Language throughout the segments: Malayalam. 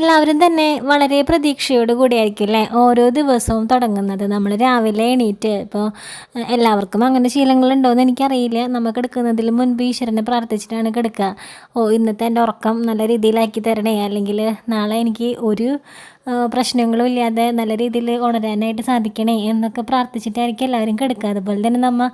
എല്ലാവരും തന്നെ വളരെ പ്രതീക്ഷയോട് കൂടിയായിരിക്കും അല്ലേ? ഓരോ ദിവസവും തുടങ്ങുന്നത്. നമ്മൾ രാവിലെ എണീറ്റ് ഇപ്പോൾ എല്ലാവർക്കും അങ്ങനെ ശീലങ്ങളുണ്ടോയെന്ന് എനിക്കറിയില്ല. നമുക്ക് എടുക്കുന്നതിൽ മുൻപ് ഈശ്വരനെ പ്രാർത്ഥിച്ചിട്ടാണ് കിടക്കുക. ഓ ഇന്നത്തെ എന്റെ ഉറക്കം നല്ല രീതിയിലാക്കി തരണേ. അല്ലെങ്കിൽ നാളെ എനിക്ക് ഒരു പ്രശ്നങ്ങളും ഇല്ലാതെ നല്ല രീതിയിൽ ഉണരാനായിട്ട് സാധിക്കണേ എന്നൊക്കെ പ്രാർത്ഥിച്ചിട്ടായിരിക്കും എല്ലാവരും കിടക്കുക. അതുപോലെ തന്നെ നമ്മൾ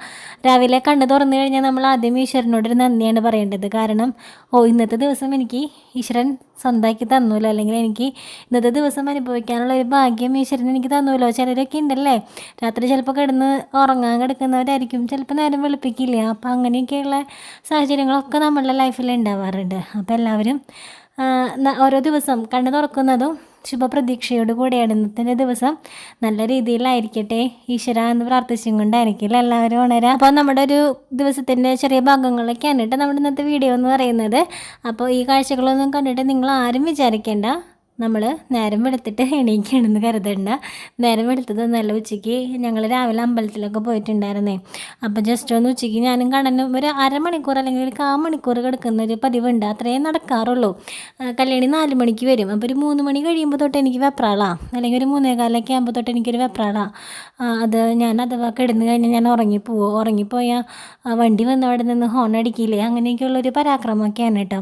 രാവിലെ കണ്ണു തുറന്നു കഴിഞ്ഞാൽ നമ്മൾ ആദ്യം ഈശ്വരനോടൊരു നന്ദിയാണ് പറയേണ്ടത്. കാരണം ഓ ഇന്നത്തെ ദിവസം എനിക്ക് ഈശ്വരൻ സ്വന്തമാക്കി തന്നൂല്ലോ അല്ലെങ്കിൽ എനിക്ക് ഇന്നത്തെ ദിവസം അനുഭവിക്കാനുള്ള ഒരു ഭാഗ്യം ഈശ്വരൻ എനിക്ക് തന്നൂല്ലോ ചിലരൊക്കെ ഉണ്ടല്ലേ? രാത്രി ചിലപ്പോൾ കിടന്ന് ഉറങ്ങാൻ കിടക്കുന്നവരായിരിക്കും. ചിലപ്പോൾ നേരം വെളുപ്പിക്കില്ല? അപ്പോൾ അങ്ങനെയൊക്കെയുള്ള സാഹചര്യങ്ങളൊക്കെ നമ്മളുടെ ലൈഫിൽ ഉണ്ടാവാറുണ്ട്. അപ്പോൾ എല്ലാവരും ഓരോ ദിവസം കണ്ണു തുറക്കുന്നതും ശുഭപ്രതീക്ഷയോട് കൂടിയാണ് ഇന്നത്തെ ദിവസം. നല്ല രീതിയിലായിരിക്കട്ടെ. ഈശ്വര എന്ന് പ്രാർത്ഥിച്ചും കൊണ്ടായിരിക്കില്ല എല്ലാവരും ഉണരാ. അപ്പോൾ നമ്മുടെ ഒരു ദിവസത്തിന്റെ ചെറിയ ഭാഗങ്ങളൊക്കെയാണ് കേട്ടോ നമ്മുടെ ഇന്നത്തെ വീഡിയോ എന്ന് പറയുന്നത്. അപ്പോൾ ഈ കാഴ്ചകളൊന്നും കണ്ടിട്ട് നിങ്ങൾ ആരും വിചാരിക്കേണ്ട. നമ്മൾ നേരം വെളുത്തിട്ട് എണീക്കുകയാണെന്ന് കരുതണ്ട. നേരം വെളുത്തത് നല്ല ഉച്ചയ്ക്ക് ഞങ്ങൾ രാവിലെ അമ്പലത്തിലൊക്കെ പോയിട്ടുണ്ടായിരുന്നേ. അപ്പം ജസ്റ്റ് ഒന്ന് ഉച്ചയ്ക്ക് ഞാനും കണ്ണനും ഒരു അരമണിക്കൂർ അല്ലെങ്കിൽ ഒരു കാ മണിക്കൂർ കിടക്കുന്ന ഒരു പതിവുണ്ട്. അത്രയും നടക്കാറുള്ളൂ. കല്യാണി നാല് മണിക്ക് വരും. അപ്പോൾ ഒരു മൂന്ന് മണി കഴിയുമ്പോൾ തൊട്ട് എനിക്ക് വെപ്രാളാ. അല്ലെങ്കിൽ ഒരു മൂന്നേ കാലൊക്കെ ആകുമ്പോൾ തൊട്ട് എനിക്കൊരു വെപ്രാളാ. ആ, അത് ഞാൻ അഥവാ കിടന്ന് കഴിഞ്ഞാൽ ഞാൻ ഉറങ്ങിപ്പോവോ ഉറങ്ങിപ്പോയാൽ വണ്ടി വന്ന് അവിടെ നിന്ന് ഹോൺ അടിക്കില്ലേ? അങ്ങനെയൊക്കെയുള്ളൊരു പരാക്രമമൊക്കെയാണ് കേട്ടോ.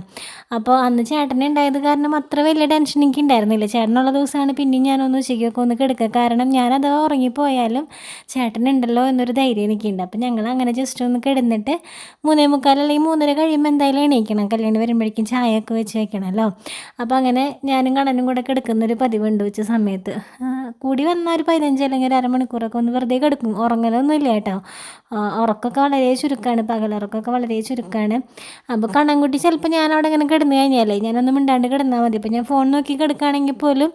അപ്പോൾ അന്ന് ചേട്ടനെ ഉണ്ടായത് കാരണം അത്ര വലിയ ടെൻഷൻ എനിക്ക് ഉണ്ടായിരുന്നില്ല. ചേട്ടനുള്ള ദിവസമാണ് പിന്നെയും ഞാനൊന്ന് ഉച്ചയ്ക്കൊക്കെ ഒന്ന് കിടക്കുക. കാരണം ഞാനത് ഉറങ്ങിപ്പോയാലും ചേട്ടനുണ്ടല്ലോ എന്നൊരു ധൈര്യം എനിക്കുണ്ട്. അപ്പം ഞങ്ങൾ അങ്ങനെ ജസ്റ്റ് ഒന്ന് കിടന്നിട്ട് മൂന്നേ മുക്കാൽ അല്ലെങ്കിൽ മൂന്നര കഴിയുമ്പോൾ എന്തായാലും എണീക്കണം. കല്യാണം വരുമ്പോഴേക്കും ചായയൊക്കെ വെച്ച് വെക്കണമല്ലോ അപ്പോൾ അങ്ങനെ ഞാനും കണ്ണനും കൂടെ കിടക്കുന്നൊരു പതിവുണ്ട് ഉച്ച സമയത്ത്. കൂടി വന്നാൽ ഒരു പതിനഞ്ച് അല്ലെങ്കിൽ ഒരു അരമണിക്കൂറൊക്കെ ഒന്ന് വെറുതെ കിടക്കും. ഉറങ്ങലൊന്നും ഇല്ല കേട്ടോ ഉറക്കമൊക്കെ വളരെ ചുരുക്കമാണ്. പകലുറക്കമൊക്കെ വളരെ ചുരുക്കമാണ്. അപ്പോൾ കണ്ണൻകുട്ടി ചിലപ്പോൾ ഞാൻ അവിടെ ഇങ്ങനെ കിടന്നു കഴിഞ്ഞാലേ ഞാനൊന്നും മിണ്ടാണ്ട് കിടന്നാൽ മതി. അപ്പോൾ ഞാൻ ഫോൺ നോക്കി കിടക്കുകയാണെങ്കിൽ പോലും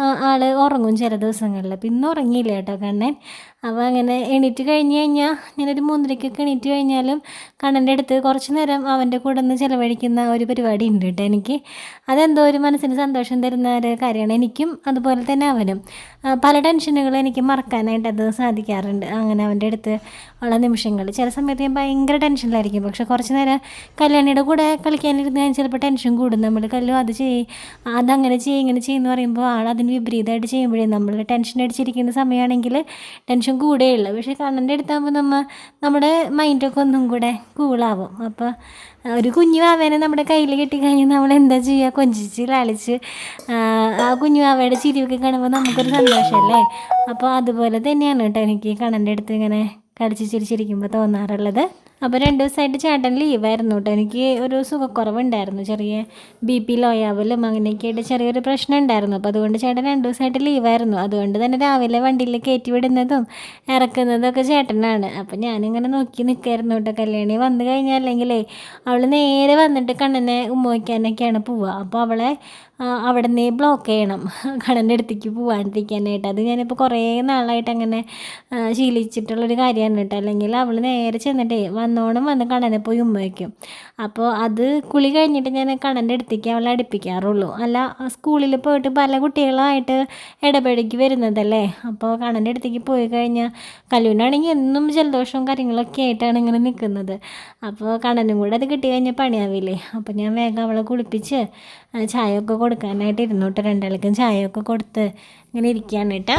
ആൾ ഉറങ്ങും ചില ദിവസങ്ങളിൽ. അപ്പം ഉറങ്ങിയില്ല കേട്ടോ കണ്ണൻ. അപ്പോൾ അങ്ങനെ എണീറ്റ് കഴിഞ്ഞ് കഴിഞ്ഞാൽ ഞാനൊരു മൂന്നരയ്ക്കൊക്കെ എണീറ്റ് കഴിഞ്ഞാലും കണ്ണന്റെ അടുത്ത് കുറച്ച് നേരം അവന്റെ കൂടെ നിന്ന് ചിലവഴിക്കുന്ന ഒരു പരിപാടി ഉണ്ട് കേട്ടോ എനിക്ക്. അതെന്തോ ഒരു മനസ്സിന് സന്തോഷം തരുന്ന ഒരു കാര്യമാണ്. എനിക്കും അതുപോലെ തന്നെ അവനും. പല ടെൻഷനുകളും എനിക്ക് മറക്കാനായിട്ട് അത് സാധിക്കാറുണ്ട്. അങ്ങനെ അവന്റെ അടുത്ത് ഉള്ള നിമിഷങ്ങൾ. ചില സമയത്ത് ഞാൻ ഭയങ്കര ടെൻഷനിലായിരിക്കും. പക്ഷെ കുറച്ച് നേരം കല്യാണിയുടെ കൂടെ കളിക്കാനിരുന്ന് ഞാൻ ചിലപ്പോൾ ടെൻഷൻ കൂടും. നമ്മൾ കല്ലു അത് ചെയ്യും അതങ്ങനെ ചെയ്യും ഇങ്ങനെ ചെയ്യുമെന്ന് പറയുമ്പോൾ ആൾ അതിന് വിപരീതമായിട്ട് ചെയ്യുമ്പോഴേ നമ്മൾ ടെൻഷൻ അടിച്ചിരിക്കുന്ന സമയമാണെങ്കിൽ ടെൻഷൻ കൂടുകയുള്ളൂ പക്ഷേ കണ്ണന്റെ അടുത്താകുമ്പോൾ നമ്മൾ നമ്മുടെ മൈൻഡൊക്കെ ഒന്നും കൂടെ കൂളാവും അപ്പോൾ ഒരു കുഞ്ഞു വാവേനെ നമ്മുടെ കയ്യിൽ കെട്ടിക്കഴിഞ്ഞാൽ നമ്മൾ എന്താ ചെയ്യുക? കൊഞ്ചിച്ച് ലാളിച്ച് ആ, കുഞ്ഞു വാവയുടെ ചിരിയൊക്കെ കാണുമ്പോൾ നമുക്കൊരു സന്തോഷമല്ലേ? അപ്പോൾ അതുപോലെ തന്നെയാണ് കേട്ടോ എനിക്ക് കണ്ണന്റെ അടുത്ത് ഇങ്ങനെ കളിച്ച് ചിരിച്ചിരിക്കുമ്പോൾ തോന്നാറുള്ളത്. അപ്പോൾ രണ്ട് ദിവസമായിട്ട് ചേട്ടൻ ലീവായിരുന്നു കേട്ടോ എനിക്ക് ഒരു സുഖക്കുറവുണ്ടായിരുന്നു. ചെറിയ ബി പി ലോയാവലും അങ്ങനെയൊക്കെ ആയിട്ട് ചെറിയൊരു പ്രശ്നം ഉണ്ടായിരുന്നു അപ്പോൾ അതുകൊണ്ട് ചേട്ടൻ രണ്ട് ദിവസമായിട്ട് ലീവായിരുന്നു അതുകൊണ്ട് തന്നെ രാവിലെ വണ്ടിയിൽ കയറ്റി വിടുന്നതും ഇറക്കുന്നതും ഒക്കെ ചേട്ടനാണ്. അപ്പോൾ ഞാനിങ്ങനെ നോക്കി നിൽക്കായിരുന്നു കേട്ടോ കല്യാണി വന്നു കഴിഞ്ഞാൽ അല്ലെങ്കിലേ അവൾ നേരെ വന്നിട്ട് കണ്ണനെ ഉമ്മ വയ്ക്കാനൊക്കെയാണ് പോവുക. അപ്പോൾ അവളെ അവിടെ നിന്ന് ബ്ലോക്ക് ചെയ്യണം. കണ്ണന്റെ അടുത്തേക്ക് പോവാണ്ടിരിക്കാനായിട്ട്. അത് ഞാനിപ്പോൾ കുറേ നാളായിട്ട് അങ്ങനെ ശീലിച്ചിട്ടുള്ളൊരു കാര്യമാണ് കേട്ടോ അല്ലെങ്കിൽ അവൾ നേരെ ചെന്നിട്ടേ വന്നോണം വന്ന് കണ്ണനെ പോയി ഉമ്മ വയ്ക്കും. അപ്പോൾ അത് കുളി കഴിഞ്ഞിട്ട് ഞാൻ കണ്ണന്റെ അടുത്തേക്ക് അവളെ അടുപ്പിക്കാറുള്ളൂ. അല്ല സ്കൂളിൽ പോയിട്ട് പല കുട്ടികളായിട്ട് ഇടപഴകി വരുന്നതല്ലേ? അപ്പോൾ കണ്ണന്റെ അടുത്തേക്ക് പോയി കഴിഞ്ഞാൽ കല്ലൂനാണെങ്കിൽ എന്നും ജലദോഷവും കാര്യങ്ങളൊക്കെ ആയിട്ടാണ് ഇങ്ങനെ നിൽക്കുന്നത് അപ്പോൾ കണ്ണനും കൂടെ അത് കിട്ടി കഴിഞ്ഞാൽ പണിയാവില്ലേ? അപ്പോൾ ഞാൻ വേഗം അവളെ കുളിപ്പിച്ച് ചായയൊക്കെ കൊടുക്കാനായിട്ട് ഇരുന്നോട്ട് രണ്ടാൾക്കും ചായയൊക്കെ കൊടുത്ത് ഇങ്ങനെ ഇരിക്കുകയാണ് കേട്ടോ.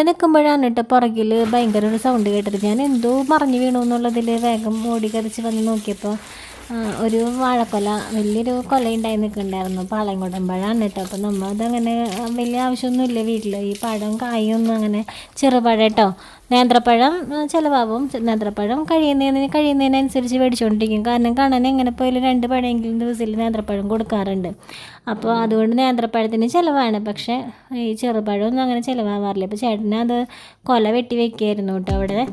അങ്ങനെ നിൽക്കുമ്പോഴാണ് കേട്ടോ പുറകിൽ ഭയങ്കര ഒരു സൗണ്ട് കേട്ടത്. ഞാൻ എന്തോ മറിഞ്ഞു വീണു എന്നുള്ളതിൽ വേഗം ഓടി കറിച്ച് വന്ന് നോക്കിയപ്പോൾ ഒരു വാഴക്കൊല വലിയൊരു കൊല ഉണ്ടായി നിൽക്കുന്നുണ്ടായിരുന്നു. പാളയം കൊടുമ്പോഴാണ് കേട്ടോ. അപ്പോൾ നമ്മൾ അതങ്ങനെ വലിയ ആവശ്യമൊന്നുമില്ല വീട്ടിൽ ഈ പഴം കായൊന്നും അങ്ങനെ ചെറുപഴം കേട്ടോ. നേന്ത്രപ്പഴം ചിലവാകും നേന്ത്രപ്പഴം കഴിയുന്നതിന് കഴിയുന്നതിനനുസരിച്ച് മേടിച്ചുകൊണ്ടിരിക്കും കാരണം കാണാൻ എങ്ങനെ പോയാലും രണ്ട് പഴമെങ്കിലും ദിവസത്തിൽ നേന്ത്രപ്പഴം കൊടുക്കാറുണ്ട്. അപ്പോൾ അതുകൊണ്ട് നേന്ത്രപ്പഴത്തിന് ചിലവാണ്. പക്ഷേ ഈ ചെറുപഴമൊന്നും അങ്ങനെ ചിലവാകാറില്ല അപ്പോൾ ചേട്ടനത് കൊല വെട്ടി വെക്കുകയായിരുന്നു കേട്ടോ അവിടെ.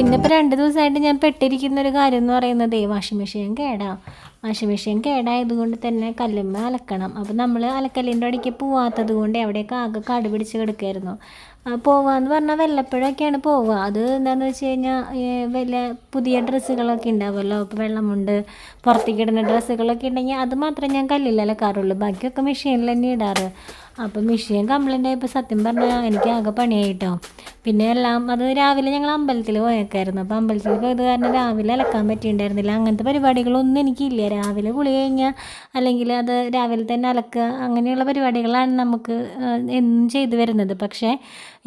പിന്നെ ഇപ്പോൾ രണ്ട് ദിവസമായിട്ട് ഞാൻ പെട്ടിരിക്കുന്ന ഒരു കാര്യം എന്ന് പറയുന്നത് വാഷിംഗ് മെഷീൻ കേടാ. വാഷിംഗ് മെഷീൻ കേടായത് കൊണ്ട് തന്നെ കല്ലുമ്മ അലക്കണം. അപ്പോൾ നമ്മൾ അലക്കല്ലിന്റെ അടിക്ക് പോവാത്തത് കൊണ്ട് എവിടെയൊക്കെ ആകെ കാട് പിടിച്ച് കിടക്കുമായിരുന്നു പോവാന്ന് പറഞ്ഞാൽ വല്ലപ്പോഴൊക്കെയാണ് പോവുക. അത് എന്താണെന്ന് വെച്ച് കഴിഞ്ഞാൽ വല്ല പുതിയ ഡ്രസ്സുകളൊക്കെ ഉണ്ടാവുമല്ലോ? ഇപ്പോൾ വെള്ളമുണ്ട് പുറത്തേക്ക് ഇടുന്ന ഡ്രസ്സുകളൊക്കെ ഉണ്ടെങ്കിൽ അത് മാത്രമേ ഞാൻ കല്ലിൽ അലക്കാറുള്ളൂ ബാക്കിയൊക്കെ മെഷീനിൽ തന്നെ ഇടാറ്. അപ്പോൾ മെഷീൻ കംപ്ലൈന്റ് ആയപ്പോൾ സത്യം പറഞ്ഞാൽ എനിക്ക് ആകെ പണിയായിട്ടോ. പിന്നെ എല്ലാം അത് രാവിലെ ഞങ്ങൾ അമ്പലത്തിൽ പോയേക്കായിരുന്നു. അപ്പോൾ അമ്പലത്തിൽ പോയത് കാരണം രാവിലെ അലക്കാൻ പറ്റിയിട്ടുണ്ടായിരുന്നില്ല. അങ്ങനത്തെ പരിപാടികളൊന്നും എനിക്കില്ല. രാവിലെ കുളി കഴിഞ്ഞാൽ അല്ലെങ്കിൽ അത് രാവിലെ തന്നെ അലക്കുക അങ്ങനെയുള്ള പരിപാടികളാണ് നമുക്ക് എന്നും ചെയ്തു വരുന്നത്. പക്ഷേ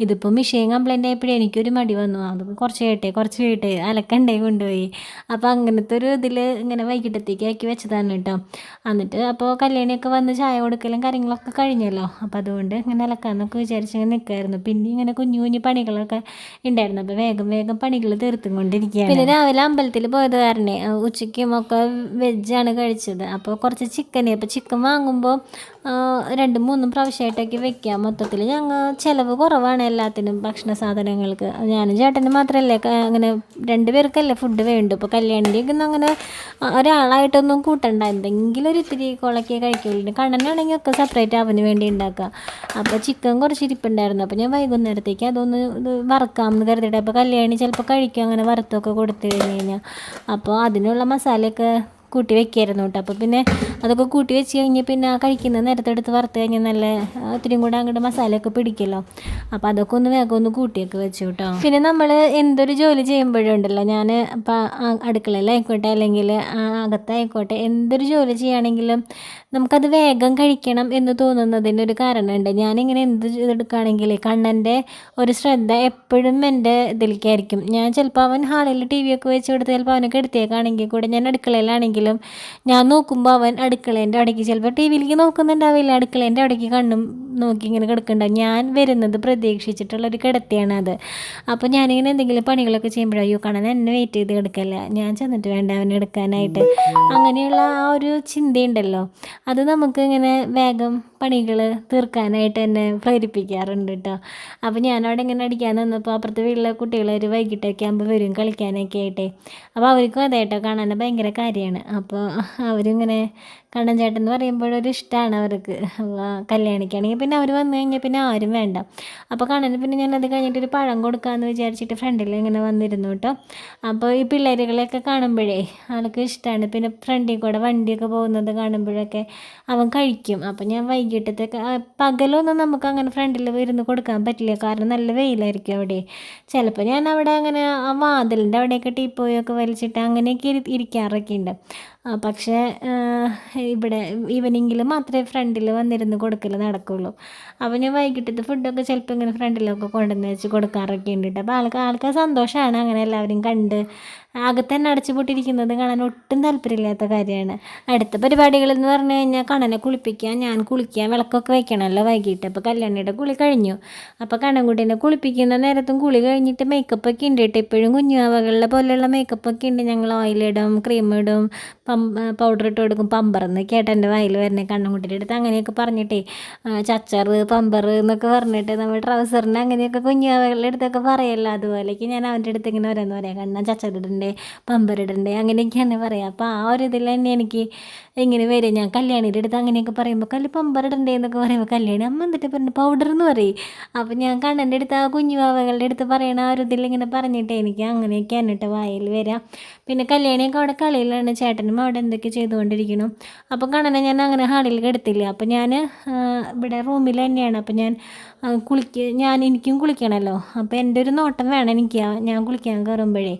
ഇതിപ്പോൾ മെഷീൻ കംപ്ലൈന്റ് ആയപ്പോഴേ എനിക്കൊരു മടി വന്നു. അത് കുറച്ച് കേട്ടെ കുറച്ച് കേട്ടെ. അലക്കണ്ടേ കൊണ്ടുപോയി. അപ്പോൾ അങ്ങനത്തെ ഒരു ഇതിൽ ഇങ്ങനെ വൈകിട്ടത്തേക്ക് ആക്കി വെച്ചതാണ് കേട്ടോ. എന്നിട്ട് അപ്പോൾ കല്യാണിയൊക്കെ വന്ന് ചായ കൊടുക്കലും കാര്യങ്ങളൊക്കെ കഴിഞ്ഞല്ലോ. അപ്പോൾ അതുകൊണ്ട് ഇങ്ങനെ അലക്കാമെന്നൊക്കെ വിചാരിച്ച് ഇങ്ങനെ നിൽക്കുമായിരുന്നു പിന്നെ ഇങ്ങനെ കുഞ്ഞു കുഞ്ഞു പണികളൊക്കെ ഉണ്ടായിരുന്നു അപ്പോൾ വേഗം വേഗം പണികൾ തീർത്തും കൊണ്ടിരിക്കുകയാണ് പിന്നെ രാവിലെ അമ്പലത്തിൽ പോയത് കാരണേ ഉച്ചയ്ക്കും ഒക്കെ വെജാണ് കഴിച്ചത്. അപ്പോൾ കുറച്ച് ചിക്കൻ അപ്പോൾ ചിക്കൻ വാങ്ങുമ്പോൾ രണ്ടും മൂന്നും പ്രാവശ്യമായിട്ടൊക്കെ വെക്കുക മൊത്തത്തിൽ ഞങ്ങൾ ചിലവ് കുറവാണ് എല്ലാത്തിനും ഭക്ഷണ സാധനങ്ങൾക്ക്. ഞാനും ചേട്ടന് മാത്രമല്ലേ അങ്ങനെ രണ്ട് പേർക്കല്ലേ ഫുഡ് വേണ്ടു. ഇപ്പോൾ കല്യാണിന്റെയൊക്കെ അങ്ങനെ ഒരാളായിട്ടൊന്നും കൂട്ടണ്ട. എന്തെങ്കിലും ഒരു ഇത്തിരി കുളക്കി കഴിക്കുള്ളൂ. കണ്ണനാണെങ്കിൽ ഒക്കെ സെപ്പറേറ്റ് അവന് വേണ്ടി ഉണ്ടാക്കുക. അപ്പോൾ ചിക്കൻ കുറച്ച് ഇരിപ്പുണ്ടായിരുന്നു. അപ്പോൾ ഞാൻ വൈകുന്നേരത്തേക്ക് അതൊന്ന് ഇത് വറക്കാമെന്ന് കരുതിയിട്ട്. അപ്പോൾ കല്യാണി ചിലപ്പോൾ കഴിക്കും അങ്ങനെ വറുത്തൊക്കെ കൊടുത്തു കഴിഞ്ഞ് കഴിഞ്ഞാൽ അപ്പോൾ അതിനുള്ള മസാലയൊക്കെ കൂട്ടി വെക്കായിരുന്നു കേട്ടോ. അപ്പോൾ പിന്നെ അതൊക്കെ കൂട്ടി വെച്ച് കഴിഞ്ഞ് പിന്നെ ആ കഴിക്കുന്ന നേരത്തെടുത്ത് വറുത്ത് കഴിഞ്ഞാൽ നല്ല ഒത്തിരി കൂടെ അങ്ങോട്ട് മസാലയൊക്കെ പിടിക്കുമല്ലോ അപ്പോൾ അതൊക്കെ ഒന്ന് വേഗം ഒന്ന് കൂട്ടിയൊക്കെ വെച്ചു കേട്ടോ. പിന്നെ നമ്മൾ എന്തൊരു ജോലി ചെയ്യുമ്പോഴുണ്ടല്ലോ ഞാൻ ഇപ്പം അടുക്കളയിലായിക്കോട്ടെ അല്ലെങ്കിൽ അകത്തായിക്കോട്ടെ എന്തൊരു ജോലി ചെയ്യുകയാണെങ്കിലും നമുക്കത് വേഗം കഴിക്കണം എന്ന് തോന്നുന്നതിന് ഒരു കാരണമുണ്ട്. ഞാനിങ്ങനെ എന്ത് ചെയ്തെടുക്കുകയാണെങ്കിൽ കണ്ണന്റെ ഒരു ശ്രദ്ധ എപ്പോഴും എന്റെ ഇതിലേക്കായിരിക്കും. ഞാൻ ചിലപ്പോൾ അവൻ ഹാളിൽ ടി വി ഒക്കെ വെച്ച് കൊടുത്ത് ചിലപ്പോൾ അവനൊക്കെ എടുത്തേക്കാണെങ്കിൽ കൂടെ ഞാൻ അടുക്കളയിലാണെങ്കിലും ഞാൻ നോക്കുമ്പോൾ അവൻ അടുക്കളേന്റെ അടയ്ക്ക് ചിലപ്പോൾ ടി വിയിലേക്ക് നോക്കുന്നുണ്ടാവില്ല. അടുക്കളേന്റെ അടയ്ക്ക് കണ്ണും നോക്കി ഇങ്ങനെ കിടക്കണ്ട. ഞാൻ വരുന്നത് പ്രതീക്ഷിച്ചിട്ടുള്ളൊരു കിടത്തിയാണ് അത്. അപ്പോൾ ഞാനിങ്ങനെ എന്തെങ്കിലും പണികളൊക്കെ ചെയ്യുമ്പോഴയ്യോ കാണാൻ എന്നെ വെയിറ്റ് ചെയ്ത് കിടക്കല്ല. ഞാൻ ചെന്നിട്ട് വേണ്ട അവനെ എടുക്കാനായിട്ട്. അങ്ങനെയുള്ള ആ ഒരു ചിന്തയുണ്ടല്ലോ. അത് നമുക്ക് ഇങ്ങനെ വേഗം പണികൾ തീർക്കാനായിട്ട് എന്നെ പ്രേരിപ്പിക്കാറുണ്ട് കേട്ടോ അപ്പോൾ ഞാനവിടെ ഇങ്ങനെ അടിക്കാൻ നിന്നപ്പോൾ അപ്പുറത്തെ വീട്ടിലെ കുട്ടികൾ ഒരു വൈകിട്ടൊക്കെ ആകുമ്പോൾ വരും കളിക്കാനൊക്കെ ആയിട്ടേ. അപ്പോൾ അവർക്കും അതേ കേട്ടോ കാണാൻ ഭയങ്കര കാര്യമാണ്. അപ്പോൾ അവരിങ്ങനെ കണ്ണൻ ചേട്ടൻ എന്ന് പറയുമ്പോഴൊരു ഇഷ്ടമാണ് അവർക്ക്. കല്യാണിക്കാണെങ്കിൽ പിന്നെ അവർ വന്നു കഴിഞ്ഞാൽ പിന്നെ ആരും വേണ്ട. അപ്പോൾ കണ്ണന് പിന്നെ ഞാൻ അത് ഒരു പഴം കൊടുക്കാമെന്ന് വിചാരിച്ചിട്ട് ഫ്രണ്ടിൽ ഇങ്ങനെ വന്നിരുന്നു കേട്ടോ അപ്പോൾ ഈ പിള്ളേരുകളെയൊക്കെ കാണുമ്പോഴേ ആൾക്ക് ഇഷ്ടമാണ് പിന്നെ ഫ്രണ്ടിൽ കൂടെ വണ്ടിയൊക്കെ പോകുന്നത് കാണുമ്പോഴൊക്കെ അവൻ കഴിക്കും. അപ്പോൾ ഞാൻ വൈകിട്ടത്തെ പകലൊന്നും നമുക്ക് അങ്ങനെ ഫ്രണ്ടിൽ ഇരുന്ന് കൊടുക്കാൻ പറ്റില്ല. കാരണം നല്ല വെയിലായിരിക്കും അവിടെ. ചിലപ്പോൾ ഞാൻ അവിടെ അങ്ങനെ ആ വാതിലിന്റെ അവിടെയൊക്കെ ടീപ്പോയൊക്കെ വലിച്ചിട്ട് അങ്ങനെയൊക്കെ ഇരിക്കാറൊക്കെ ഉണ്ട്. പക്ഷേ ഇവിടെ ഈവനിങ്ങിൽ മാത്രമേ ഫ്രണ്ടിൽ വന്നിരുന്ന് കൊടുക്കൽ നടക്കുള്ളൂ. ഞാൻ വൈകിട്ടത്തെ ഫുഡൊക്കെ ചിലപ്പോൾ ഇങ്ങനെ ഫ്രണ്ടിലൊക്കെ കൊണ്ടുവന്ന് വെച്ച് കൊടുക്കാറൊക്കെ ഉണ്ട് അപ്പോൾ ആൾക്ക് ആൾക്ക് സന്തോഷമാണ് അങ്ങനെ എല്ലാവരും കണ്ട് അകത്തന്നെ അടച്ചുപൂട്ടിയിരിക്കുന്നത് കാണാൻ ഒട്ടും താല്പര്യമില്ലാത്ത കാര്യമാണ്. അടുത്ത പരിപാടികൾ എന്ന് പറഞ്ഞു കഴിഞ്ഞാൽ കണ്ണനെ കുളിപ്പിക്കാൻ ഞാൻ കുളിക്കാൻ വിളക്കൊക്കെ വയ്ക്കണമല്ലോ വൈകിട്ട്. അപ്പോൾ കല്യാണിയുടെ കുളി കഴിഞ്ഞു. അപ്പോൾ കണ്ണൻകുട്ടീനെ കുളിപ്പിക്കുന്ന നേരത്തും കുളി കഴിഞ്ഞിട്ട് മേക്കപ്പ് ഒക്കെ ഉണ്ട് കേട്ടോ. ഇപ്പോഴും കുഞ്ഞുവാവകളുടെ പോലെയുള്ള മേക്കപ്പ് ഒക്കെ ഉണ്ട്. ഞങ്ങൾ ഓയിലിടും ക്രീം ഇടും പൗഡർ ഇട്ട് കൊടുക്കും. പമ്പർ കേട്ടോ എന്റെ വായിൽ വരുന്നത്. കണ്ണൻകുട്ടിയുടെ അടുത്ത് അങ്ങനെയൊക്കെ പറഞ്ഞിട്ടേ ചച്ചർ പമ്പർ എന്നൊക്കെ പറഞ്ഞിട്ട് നമ്മൾ ട്രൗസറിന് അങ്ങനെയൊക്കെ കുഞ്ഞുവാവകളുടെ അടുത്തൊക്കെ പറയല്ലോ. അതുപോലെയൊക്കെ ഞാൻ അവന്റെ അടുത്ത് ഇങ്ങനെ ഓരോന്ന് പറയാം. കണ്ണൻ ചച്ചറിടണ്ടേ പമ്പറിടണ്ടേ അങ്ങനെയൊക്കെയാണ് പറയുക അപ്പോൾ ആ ഒരു ഇതിൽ തന്നെ എനിക്ക് ഇങ്ങനെ വരും. ഞാൻ കല്യാണിയുടെ അടുത്ത് അങ്ങനെയൊക്കെ പറയുമ്പോൾ കല്ല് പമ്പറിടണ്ടേ എന്നൊക്കെ പറയുമ്പോൾ കല്യാണി അമ്മ എന്നിട്ട് പറഞ്ഞു പൗഡർ എന്ന് പറയും. അപ്പോൾ ഞാൻ കണ്ണന്റെ അടുത്ത് ആ കുഞ്ഞു വാവകളുടെ അടുത്ത് പറയണ ആ ഒരു ഇതിൽ ഇങ്ങനെ പറഞ്ഞിട്ട് എനിക്ക് അങ്ങനെയൊക്കെയാണ് കേട്ടോ വായിൽ വരാം. പിന്നെ കല്യാണിയൊക്കെ അവിടെ കളിയിലാണ്. ചേട്ടനും അവിടെ എന്തൊക്കെ ചെയ്തുകൊണ്ടിരിക്കണം അപ്പോൾ കണ്ണനെ ഞാൻ അങ്ങനെ ഹാളിൽ കിടത്തില്ല. അപ്പോൾ ഞാൻ ഇവിടെ റൂമിൽ തന്നെയാണ്. അപ്പോൾ ഞാൻ കുളിക്ക ഞാൻ എനിക്കും കുളിക്കണമല്ലോ അപ്പോൾ എന്റെ ഒരു നോട്ടം വേണം എനിക്ക് ഞാൻ കുളിക്കാൻ കയറുമ്പോഴേ.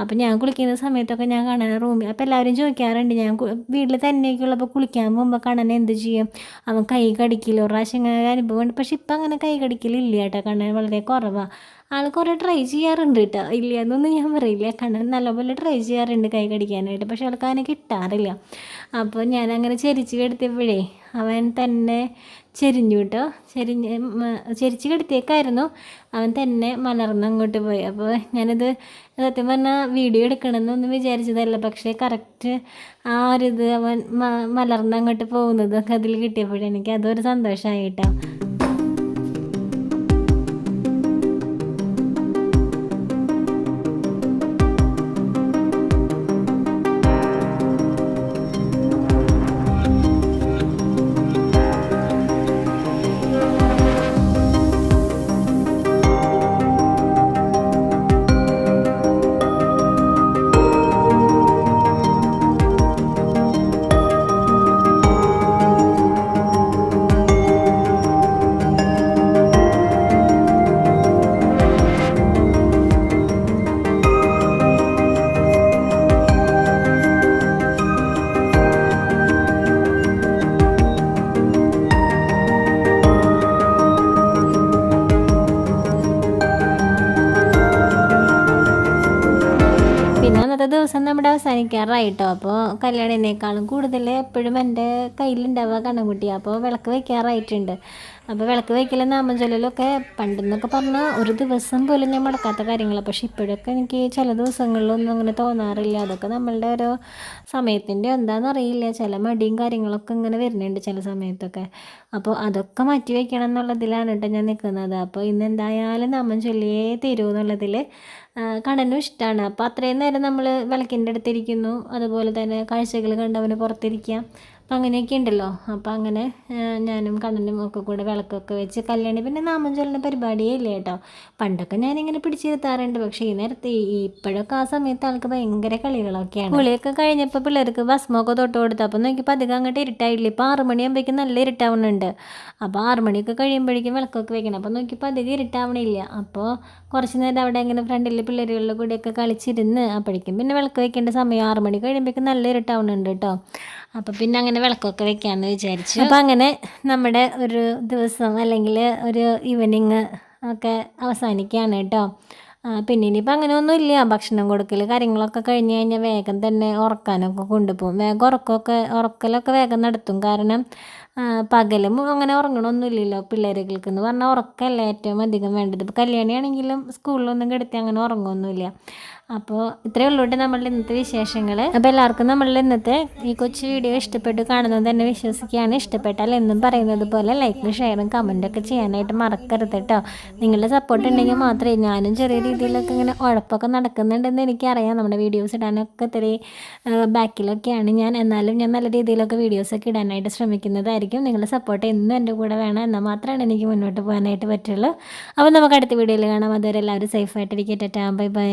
അപ്പോൾ ഞാൻ കുളിക്കുന്ന സമയത്തൊക്കെ ഞാൻ കാണാൻ റൂമിൽ അപ്പോൾ എല്ലാവരും ചോദിക്കാറുണ്ട് ഞാൻ വീട്ടിൽ തന്നെയൊക്കെ ഉള്ളപ്പോൾ കുളിക്കാൻ പോകുമ്പോൾ കണ്ണൻ എന്ത് ചെയ്യും? അവൻ കൈ കടിക്കില്ല? ഒരു പ്രാവശ്യം ഇങ്ങനെ അനുഭവം ഉണ്ട്. പക്ഷെ ഇപ്പം അങ്ങനെ കൈ കടിക്കലില്ല കേട്ടോ കണ്ണൻ. വളരെ കുറവാണ് ആൾ കുറേ ട്രൈ ചെയ്യാറുണ്ട് കേട്ടോ ഇല്ല എന്നൊന്നും ഞാൻ പറയില്ല. കണ്ണൻ നല്ലപോലെ ട്രൈ ചെയ്യാറുണ്ട് കൈ കടിക്കാനായിട്ട്. പക്ഷെ ആൾക്ക് അങ്ങനെ കിട്ടാറില്ല. അപ്പോൾ ഞാൻ അങ്ങനെ ചെരിച്ച് കെടുത്തിയപ്പോഴേ അവൻ തന്നെ ചെരിഞ്ഞു കേട്ടോ ചെരിഞ്ഞ് ചെരിച്ച് കിടത്തിയേക്കായിരുന്നു. അവൻ തന്നെ മലർന്ന് അങ്ങോട്ട് പോയി. അപ്പോൾ ഞാനിത് സത്യം പറഞ്ഞാൽ വീഡിയോ എടുക്കണമെന്നൊന്നും വിചാരിച്ചതല്ല. പക്ഷേ കറക്റ്റ് ആ ഒരു ഇത് അവൻ മലർന്ന് അങ്ങോട്ട് പോകുന്നത് അതിൽ കിട്ടിയപ്പോഴെനിക്ക് അതൊരു സന്തോഷമായി കേട്ടോ ദിവസം നമ്മുടെ അവസാനിക്കാറായിട്ടോ. അപ്പോൾ കല്യാണിനേക്കാളും കൂടുതൽ എപ്പോഴും എന്റെ കയ്യിലുണ്ടാവുക കണ്ണുകുട്ടി. അപ്പോൾ വിളക്ക് വയ്ക്കാറായിട്ടുണ്ട് അപ്പോൾ വിളക്ക് വയ്ക്കലും ചൊല്ലലൊക്കെ പണ്ടെന്നൊക്കെ പറഞ്ഞാൽ ഒരു ദിവസം പോലും ഞാൻ മടക്കാത്ത കാര്യങ്ങളാണ് പക്ഷേ ഇപ്പോഴൊക്കെ എനിക്ക് ചില ദിവസങ്ങളിലൊന്നും അങ്ങനെ തോന്നാറില്ല. അതൊക്കെ നമ്മളുടെ ഓരോ സമയത്തിന്റെ എന്താണെന്ന് അറിയില്ല. ചില മടിയും കാര്യങ്ങളൊക്കെ ഇങ്ങനെ വരുന്നുണ്ട് ചില സമയത്തൊക്കെ. അപ്പോൾ അതൊക്കെ മാറ്റി വയ്ക്കണം എന്നുള്ളതിലാണ് കേട്ടോ ഞാൻ നിൽക്കുന്നത്. അപ്പോൾ ഇന്ന് എന്തായാലും നാമം ചൊല്ലിയേ തീരൂ എന്നുള്ളതിൽ കണ്ണനും ഇഷ്ടമാണ് അപ്പോൾ അത്രയും നേരം നമ്മൾ വിളക്കിന്റെ അടുത്തിരിക്കുന്നു അതുപോലെ തന്നെ കാഴ്ചകൾ കണ്ടവന് പുറത്തിരിക്കാം. അപ്പം അങ്ങനെയൊക്കെ ഉണ്ടല്ലോ അപ്പം അങ്ങനെ ഞാനും കണ്ണനും ഒക്കെ കൂടെ വിളക്കൊക്കെ വെച്ച് കല്യാണി പിന്നെ നാമം ചൊല്ലുന്ന പരിപാടിയേ ഇല്ല കേട്ടോ. പണ്ടൊക്കെ ഞാനിങ്ങനെ പിടിച്ചിരുത്താറുണ്ട്. പക്ഷേ ഈ നേരത്തെ ഇപ്പോഴൊക്കെ ആ സമയത്ത് ആൾക്ക് ഭയങ്കര കളികളൊക്കെയാണ്. കുളിയൊക്കെ കഴിഞ്ഞപ്പോൾ പിള്ളേർക്ക് ഭസ്മൊക്കെ തൊട്ട് കൊടുത്തു. അപ്പോൾ നോക്കിയപ്പോൾ അധികം അങ്ങോട്ട് ഇരുട്ടായില്ല? ഇപ്പോൾ ആറ് മണിയാകുമ്പോഴേക്കും നല്ല ഇരുട്ടാവുന്നുണ്ട് അപ്പോൾ ആറ് മണിയൊക്കെ കഴിയുമ്പോഴേക്കും വിളക്കൊക്കെ വെക്കണം. അപ്പോൾ നോക്കിയപ്പോൾ അധികം ഇരുട്ടാവണില്ല. അപ്പോൾ കുറച്ച് നേരം അവിടെ ഇങ്ങനെ ഫ്രണ്ടിൽ പിള്ളേരുകളുടെ കൂടെയൊക്കെ കളിച്ചിരുന്ന് അപ്പോഴേക്കും പിന്നെ വിളക്ക് വെക്കേണ്ട സമയം ആറ് മണി കഴിയുമ്പോഴേക്കും നല്ല ഇരുട്ടാവുന്നുണ്ട് കേട്ടോ. അപ്പോൾ പിന്നെ അങ്ങനെ വിളക്കൊക്കെ വെക്കാമെന്ന് വിചാരിച്ചു. അപ്പോൾ അങ്ങനെ നമ്മുടെ ഒരു ദിവസം അല്ലെങ്കിൽ ഒരു ഈവനിങ് ഒക്കെ അവസാനിക്കുകയാണ് കേട്ടോ. പിന്നെ ഇനിയിപ്പോൾ അങ്ങനെ ഒന്നുമില്ല ഭക്ഷണം കൊടുക്കൽ കാര്യങ്ങളൊക്കെ കഴിഞ്ഞ് കഴിഞ്ഞാൽ വേഗം തന്നെ ഉറക്കാനൊക്കെ കൊണ്ടുപോകും. വേഗം ഉറക്കമൊക്കെ ഉറക്കലൊക്കെ വേഗം നടത്തും. കാരണം പകലും അങ്ങനെ ഉറങ്ങണമൊന്നുമില്ലല്ലോ പിള്ളേരുകൾക്ക് എന്ന് പറഞ്ഞാൽ ഉറക്കമല്ല ഏറ്റവും അധികം വേണ്ടത്. ഇപ്പോൾ കല്യാണിയാണെങ്കിലും സ്കൂളിലൊന്നും കിടത്തി അങ്ങനെ ഉറങ്ങുമൊന്നുമില്ല അപ്പോൾ ഇത്രയേ ഉള്ളൂ നമ്മളുടെ ഇന്നത്തെ വിശേഷങ്ങൾ അപ്പോൾ എല്ലാവർക്കും നമ്മളുടെ ഇന്നത്തെ ഈ കൊച്ചു വീഡിയോ ഇഷ്ടപ്പെട്ട് കാണുന്നത് തന്നെ വിശ്വസിക്കുകയാണ്. ഇഷ്ടപ്പെട്ടാൽ എന്നും പറയുന്നത് പോലെ ലൈക്കും ഷെയറും കമന്റൊക്കെ ചെയ്യാനായിട്ട് മറക്കരുത് കേട്ടോ. നിങ്ങളുടെ സപ്പോർട്ട് ഉണ്ടെങ്കിൽ മാത്രമേ ഞാനും ചെറിയ രീതിയിലൊക്കെ ഇങ്ങനെ ഉഴപ്പൊക്കെ നടക്കുന്നുണ്ടെന്ന് എനിക്കറിയാം. നമ്മുടെ വീഡിയോസ് ഇടാനൊക്കെ ഇത്തിരി ബാക്കിലൊക്കെയാണ് ഞാൻ. എന്നാലും ഞാൻ നല്ല രീതിയിലൊക്കെ വീഡിയോസൊക്കെ ഇടാനായിട്ട് ശ്രമിക്കുന്നതായിരിക്കും. നിങ്ങളുടെ സപ്പോർട്ട് എന്നും എന്റെ കൂടെ വേണം. എന്നാൽ മാത്രമാണ് എനിക്ക് മുന്നോട്ട് പോകാനായിട്ട് പറ്റുള്ളൂ. അപ്പോൾ നമുക്ക് അടുത്ത വീഡിയോയിൽ കാണാം. അതുവരെ എല്ലാവരും സേഫായിട്ടിരിക്കട്ടെ ബൈ ബൈ